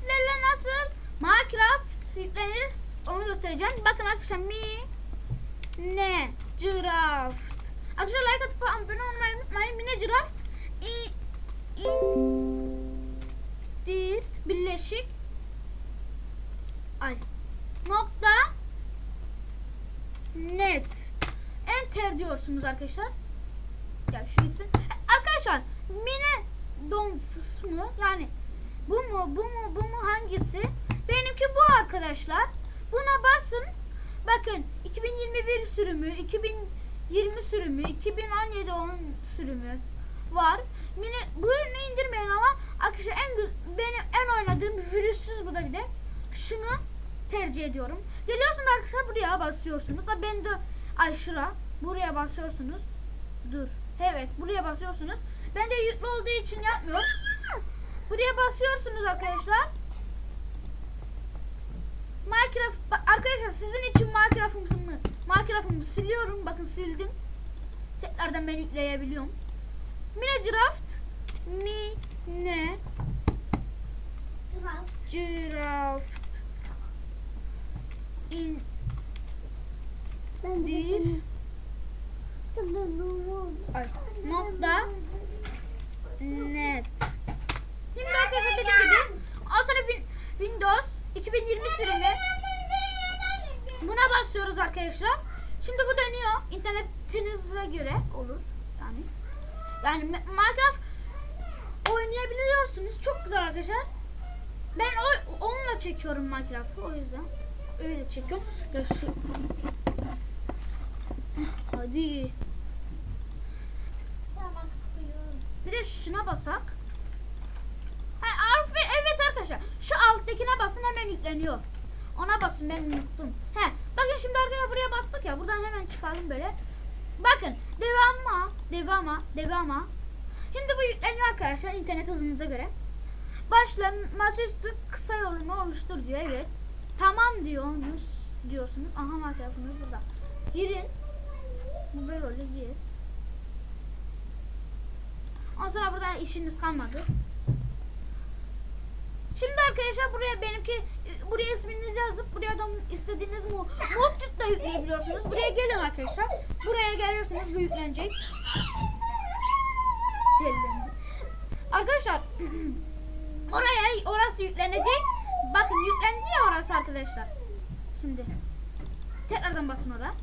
sizlerle nasıl Minecraft yüklenir onu göstereceğim. Bakın arkadaşlar mi ne craft. Arkadaşlar like atıp abone olmayı unutmayın. Mine craft i indir birleşik ay nokta net enter diyorsunuz arkadaşlar. Ya şu isim. Arkadaşlar mine donfus mu? Yani bu mu bu mu bu mu hangisi? Benimki bu arkadaşlar. Buna basın. Bakın 2021 sürümü, 2020 sürümü, 2017 10 sürümü var. Mini bu ürünü indirmeyin ama arkadaşlar en benim en oynadığım virüssüz bu da bir de. Şunu tercih ediyorum. Geliyorsunuz arkadaşlar buraya basıyorsunuz. Ha ben de ay şura buraya basıyorsunuz. Dur. Evet buraya basıyorsunuz. Ben de yüklü olduğu için yapmıyorum. Buraya basıyorsunuz arkadaşlar. Minecraft arkadaşlar sizin için Minecraft'ımı Minecraft'ımı siliyorum. Bakın sildim. Tekrardan ben yükleyebiliyorum. Minecraft mi ne Craft in Ben de Bir. ay, nokta net. Şimdi arkadaşlar dediğim gibi o sonra Win- Windows 2020 sürümü buna basıyoruz arkadaşlar. Şimdi bu dönüyor. İnternetinize göre olur. Yani yani Minecraft oynayabiliyorsunuz. Çok güzel arkadaşlar. Ben o, onunla çekiyorum Minecraft'ı o yüzden. Öyle çekiyorum. Ya şu Hadi. Bir de şuna basak. Ha, aferin, evet arkadaşlar. Şu alttakine basın hemen yükleniyor. Ona basın ben unuttum. He, bakın şimdi arkadaşlar buraya bastık ya. Buradan hemen çıkalım böyle. Bakın devama, devama, devama. Şimdi bu yükleniyor arkadaşlar internet hızınıza göre. Başla masaüstü kısa yolunu oluştur diyor. Evet. Tamam diyorsunuz diyorsunuz. Aha Minecraft'ınız burada. Girin. Bu böyle oluyor. Yes. Ondan sonra burada işiniz kalmadı. Şimdi arkadaşlar buraya benimki buraya isminizi yazıp buraya da istediğiniz mu mod da yükleyebiliyorsunuz. Buraya gelin arkadaşlar. Buraya geliyorsunuz bu yüklenecek. Tellendi. Arkadaşlar oraya orası yüklenecek. Bakın yüklendi ya orası arkadaşlar. Şimdi tekrardan basın oraya.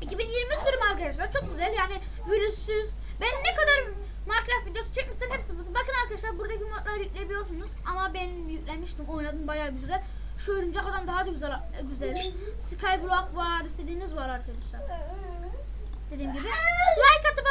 2020 sürüm arkadaşlar çok güzel yani virüssüz. Ben ne kadar Minecraft videosu çekmişsem hepsi burada. Bakın arkadaşlar buradaki modları yükleyebiliyorsunuz ama ben yüklemiştim oynadım bayağı bir güzel. Şu örümcek adam daha da güzel güzel. Skyblock var istediğiniz var arkadaşlar. Dediğim gibi like atıp